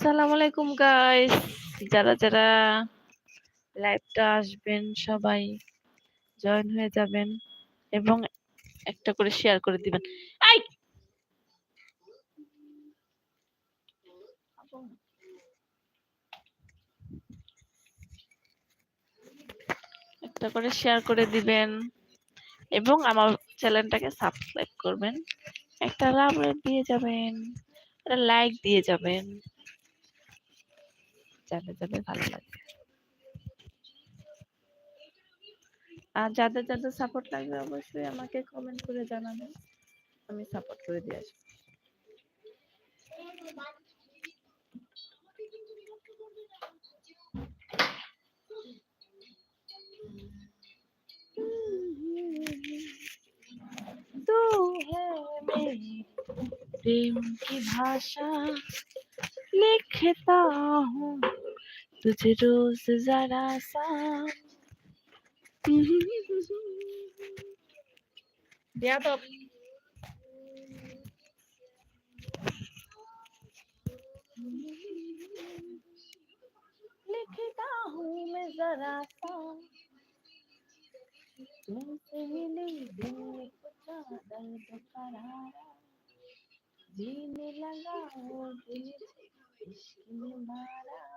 সালাম আলাইকুম গাইস যারা যারা লাইভটা আসবেন সবাই। জয়েন হয়ে যাবেন এবং একটা করে শেয়ার করে দিবেন। আই একটা করে শেয়ার করে দিবেন এবং আমার চ্যানেলটাকে সাবস্ক্রাইব করবেন। একটা লাভ দিয়ে যাবেন, একটা লাইক দিয়ে যাবেন। যাবে যাবে ভালো লাগবে আর যাদের যাদের সাপোর্ট লাগবে অবশ্যই আমাকে কমেন্ট করে জানাবেন আমি সাপোর্ট করে দিয়ে আসবো तू है मेरी प्रेम की भाषा लिखता हूँ तुझे रोज जरा सा बेयादब लिखता हूँ मैं जरा सा। तुमसे मिली दिल में कुछ दर्द करारा। जीने लगा वो दिल इश्क में मारा।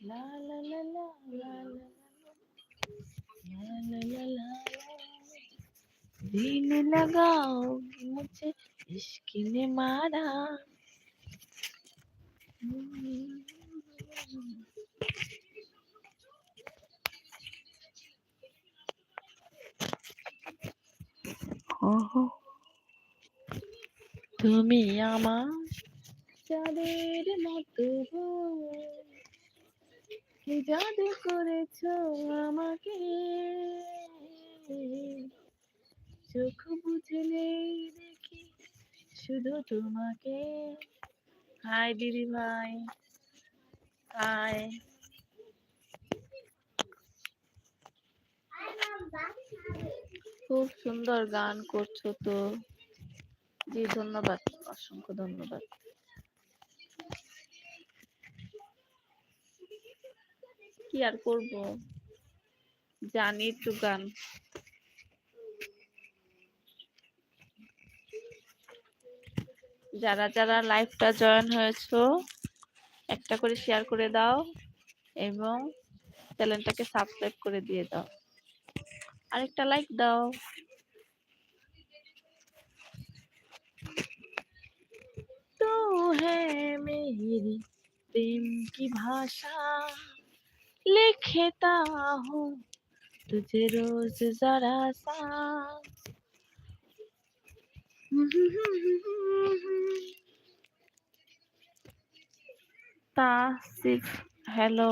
ला ला ला ला ला ला ला ला ला ला जीने लगा वो मुझे इश्क ने मारा ওহো তুমি আমার চাঁদের মতো গো। জাদু করেছ আমাকে। চোখ বুঝে নেই দেখি, শুধু তোমাকে। হাই দিদি ভাই হাই খুব সুন্দর গান করছ তো। জি, ধন্যবাদ, অসংখ্য ধন্যবাদ। কি আর করব? জানি একটু গান। যারা যারা লাইফটা জয়েন হয়েছো, একটা করে শেয়ার করে দাও এবং চ্যানেলটাকে সাবস্ক্রাইব করে দিয়ে দাও। আরেকটা লাইক দাও। তো হ্যাঁ মেরি প্রেম কি ভাষা? लिखता हूँ तुझे रोज जरा सा। तासिफ हेलो।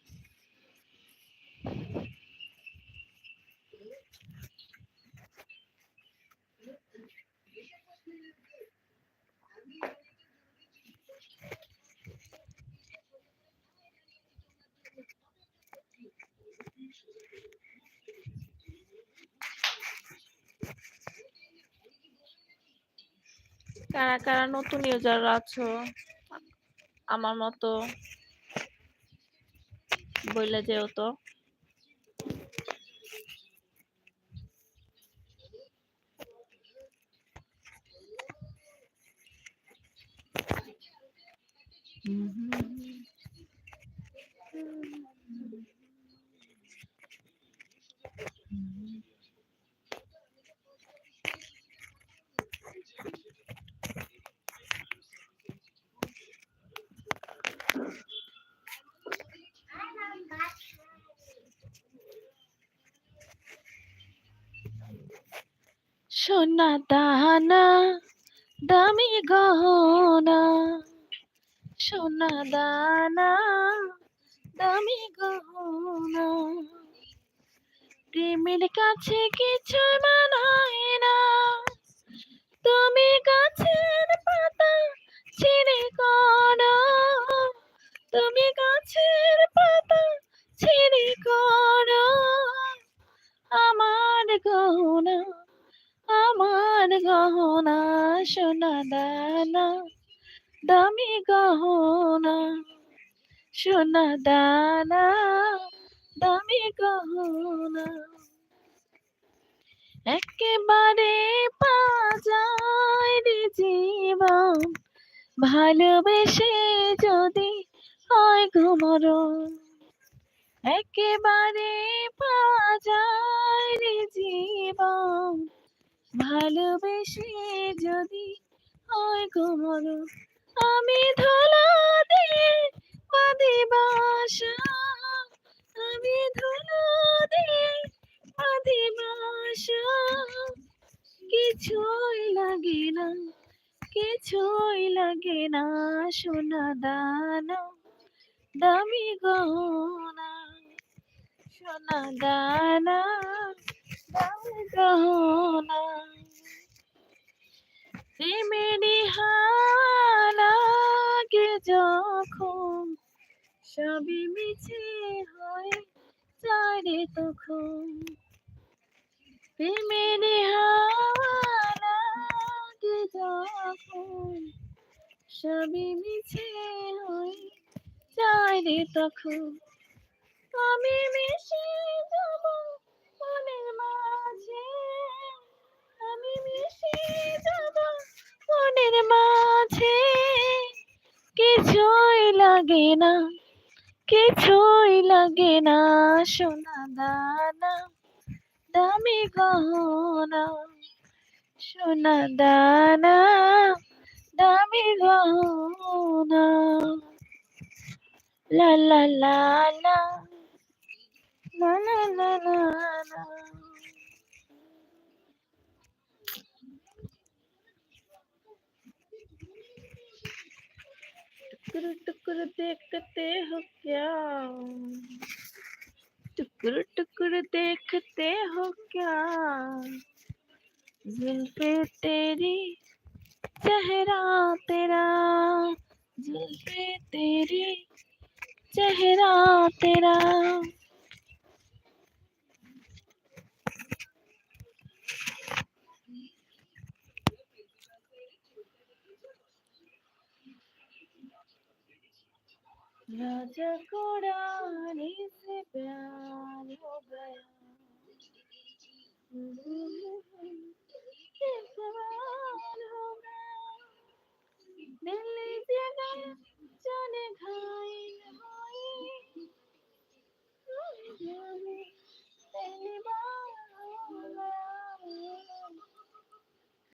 কারা কারা নতুন ইউজার আছো? আমার মতো। বইলে যেও তো। সোনা দানা, দামি গহনা। সোনা দানা, দামি গহনা। প্রেমের কাছে কিছু মানায় না। তুমি গাছের পাতা ছিঁড়ে করো তুমি গাছের সোনা দানা, দামি গহনা। সোনা দানা, দামি গহনা। একেবারে পাজায় জীবন, ভালোবেসে যদি হয় ঘুমরণ। একেবারে পাজায় রে জীবন ভালোবেসে যদি হয় কোমর আমি ধুলো দিয়ে বাঁধি বাসা। আমি ধুলো দিয়ে বাঁধি বাসা। কিছুই লাগে না, কিছুই লাগে না সোনা দানা, দামি গহনা, সোনা দানা। হালাগে যখন সবই মিছে হয় চারে তখন প্রেমেরই হালাগে যখন সবই মিছে হয় চারে তখন আমি মিশে যাব লাগে না, কিছুই লাগে না, সোনা দানা, দামি গহনা, সোনা দানা, দামি গহনা। লা লা লা লা লা লা লা লা टुकुर टुकर देखते हो क्या? टुकुर टुकर देखते हो क्या? जुल्फे तेरी चेहरा तेरा जुल्फे तेरी चेहरा तेरा। राजा को रानी से प्यार हो गया